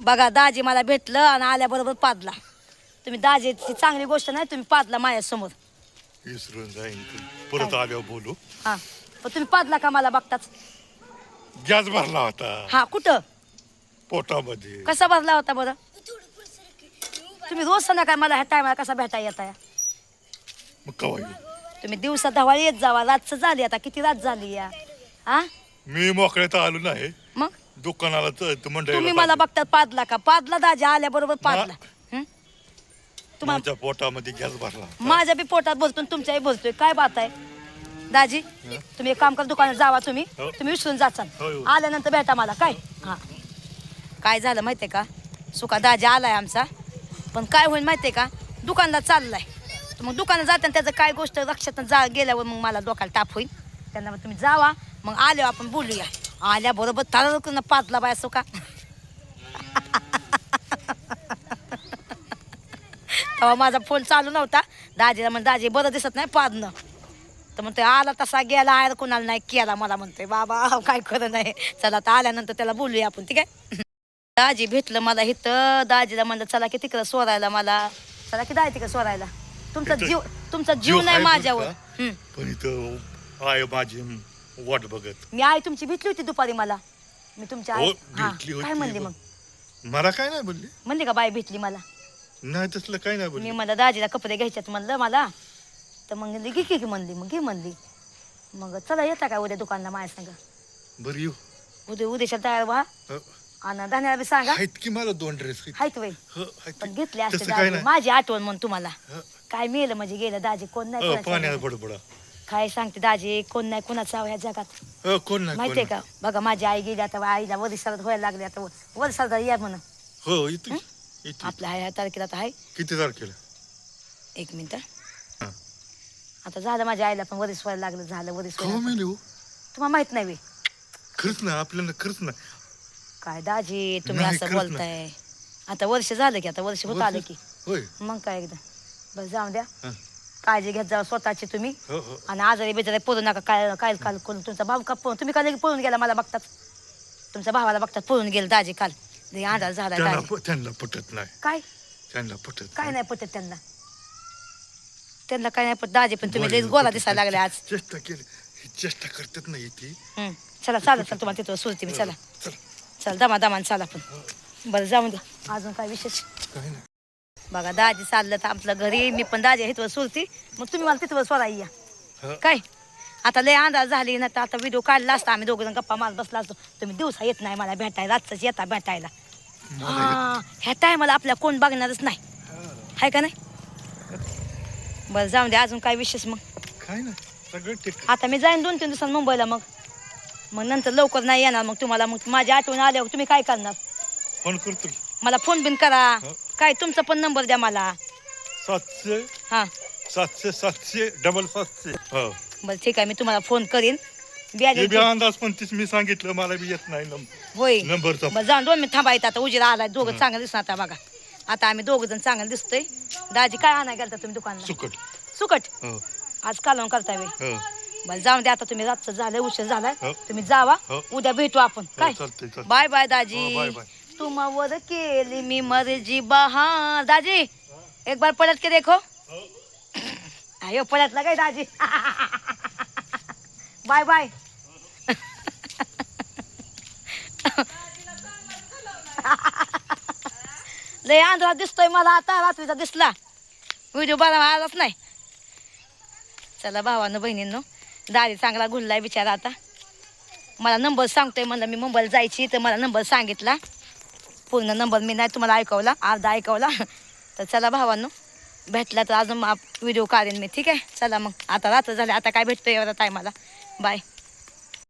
बघा दाजी मला भेटलं आणि आल्याबरोबर पादला. तुम्ही दाजीची चांगली गोष्ट नाही तुम्ही पादला माझ्यासमोर. विसरून जाईन तू. परत आल्यावर बोलू. हा. पण तुम्ही पादला का मला बघताच? गॅस भरला होता. हा कुठं? पोटामध्ये. कसा भरला होता बरं? तुम्ही रोज संध्याकाळ मला ह्या टायमाला कसा भेटा येत मग कवा येऊ? तुम्ही दिवसा दहा येत जावा. रातचं झाली आता. किती रात झाली या? हा? मी मोकळ्यात आलो नाही. मग? दुकानाला तुम्ही मला. बघतात पादला का? पादला दाजी आल्याबरोबर पादला. हं? तुम्हाला माझ्या पोटामध्ये गॅस भरला. माझ्या बी पोटात बोलतो तुमच्याही बोलतोय काय बात आहे? दाजी तुम्ही एक काम करा दुकानात जावा तुम्ही. हो. तुम्ही विसरून जाचाल हो, हो. आल्यानंतर भेटा मला. काय? हा. काय झालं माहितीये का? सुका दाजी आलाय आमचा. पण काय होईल माहितीये का? दुकानला चाललाय. तर मग दुकानात जाताना त्याचं काय गोष्ट लक्षात जा गेल्यावर मग मला डोक्याला ताप होईल. त्यांना मग तुम्ही जावा. मग आल्यावर आपण बोलूया. आल्याबरोबर तारा पाचला बाय सुका. तेव्हा माझा फोन चालू नव्हता. दाजीला म्हण दाजी बरं दिसत नाही पादणं तर म्हणतोय आला तसा गेला आयर कोणाला नाही केला मला म्हणतोय. बाबा काय खरं नाही. चला आता आल्यानंतर त्याला बोलूया आपण ठीक आहे? दाजी भेटलं मला इथं. दाजीला म्हणलं चला की तिकडं सोरायला मला. चला की दाय तिकडं सोरायला तुमचा जीव तुमचा जीव नाही माझ्यावर. पण इथं माझी वाट बघत. मी आई तुमची भेटली होती दुपारी मला. मी तुमच्या आई हो, हा भेटली होती काय म्हणली. मग? मला काय नाही बोलली. म्हणली का बाई भेटली मला? नाही तसलं काय नाही मी बोलली मला दाजीला कपडे घ्यायच्यात म्हणलं मला. तर मग म्हणली, घे की म्हणली मग घे म्हणली. मग चला येता काय उद्या दुकानला माझ्या संग? बरं येऊ. उद्या उद्याच्या तयार व्हा. हो. आणि धान्याला बी सांगा. आहेत की मला दोन ड्रेस हायत वय. पण घेतले असते तसं काय दाजी. नाही. माझी आठवण म्हणून तुम्हाला. हो. काय मिळेल म्हणजे गेलं दाजी कोण नाही हो, कोणाचं पाण्यात. बडबडा. काय सांगते दाजी कोण नाही कोणाचं ह्या जगात? हो, कोण नाही माहितीये का? बघा माझी आई गेली आता आईला वरिष्ठात व्हायला लागली आता. वरिष्ठात या म्हण नाही. हो? इथे इथे आपल्या ह्या तारखेला तर आहे किती तारखेला? एक मिनिट हा. आता झालं माझ्या आईला पण वरिष्ठ व्हायला लागलं झालं कवा व्हायला. मेली हो? तुम्हाला माहीत नाही बे. खरंच नाही आपल्याला खरंच नाही. काय दाजी तुम्ही नाही, असं खरंच बोलताय. आता वर्ष झालं की आता वर्ष होत आलं की. होय. मग काय एकदा. बस जाऊ द्या. हा. काळजी घेत जा स्वतःची तुम्ही. हो हो. आणि आजारी बिजारी पळू नका काय काय काल करून तुमचा भाऊ का पळून तुम्ही काल पळून गेला मला बघतात? तुमच्या भावाला बघतात पळून गेलं दाजी काल. लई आजार झाला त्यांना दाजी. प- त्यांना पटत नाही. काय? त्यांना पटत काय नाही. पटत त्यांना? त्यांना काय नाही पटत. दाजी पण तुम्ही लईच गोला दिसायला लागले आज. चेष्टा केली. ही चेष्टा करतात नाही ती. चला चालत चला तुम्हाला तिथं सुरती मी. चला. चल. चल दमा दमान चला पण. बरं जाऊन द्या. अजून काय विशेष? काय नाही. बघा दाजी चाललं तर आपलं घरी. मी पण दाजी इथवर सुरती मग तुम्ही मला तिथवर स्वरा या. काय? आता लय अंदाज झाली ना तर आता व्हिडिओ काढला असता. आम्ही दोघं जण गप्पा मारत बसला असतो. तुम्ही दिवसा येत नाही मला भेटायला रातच येता भेटायला. हा ह्या टायमाला आपल्या कोण बघणारच नाही. आहे का नाही? बरं जाऊन द्या. अजून काय विशेष मग? काय सगळं ठीक आता मी जाईन दोन तीन दिवसांत मुंबईला मग. मग नंतर लवकर नाही येणार मग तुम्हाला. मग माझी आठवण आल्यावर तुम्ही काय करणार? फोन करतो मला फोन बिन करा. हो. काय तुमचा पण नंबर द्या मला. सातशे. हां. सातशे सातशे डबल सातशे. हो. बरं ठीक आहे मी तुम्हाला फोन करीन. हे अंदाज पण तीच मी सांगितलं मला बी येत नाही नंबर. होय. नंबरचा बरं जाऊन दोन मिनिट थांबायचं आता उजीर आलाय दोघं चांगलं दिसणार आता बघा. आता आम्ही दोघं जण चांगलं दिसतोय. दाजी काय आणाय गेलता तुम्ही दुकानला? सुकट. सुकट? हो. आज कालवण करताय वे हो. बरं जाऊन द्या आता तुम्ही रातचं झालंय उशीर झालाय. हो. तुम्ही जावा हो. उद्या भेटू आपण. काय? चालतंय चालतंय. बाय बाय हो, दाजी बाय, बाय. तुम्हावर केली मी मर्जी बहार दाजी एक बार पलट के देखो. अयो पलटला काय दाजी? Bye bye. लय आंध्रात दिसतोय मला आता रात्रीचा दिसला. व्हिडिओ बरा आलाच नाही. चला भावानं बहिणींनो दारी चांगला घुललाय बिचारा आता. मला नंबर सांगतोय म्हणलं मी मुंबईला जायची तर मला नंबर सांगितला. पूर्ण नंबर मी नाही तुम्हाला ऐकवला अर्धा ऐकवला. तर चला भावांनो भेटला तर अजून व्हिडिओ काढेन मी ठीक आहे? चला मग. आता रात्र झाले आता काय भेटतोय एवढा टायमाला बाय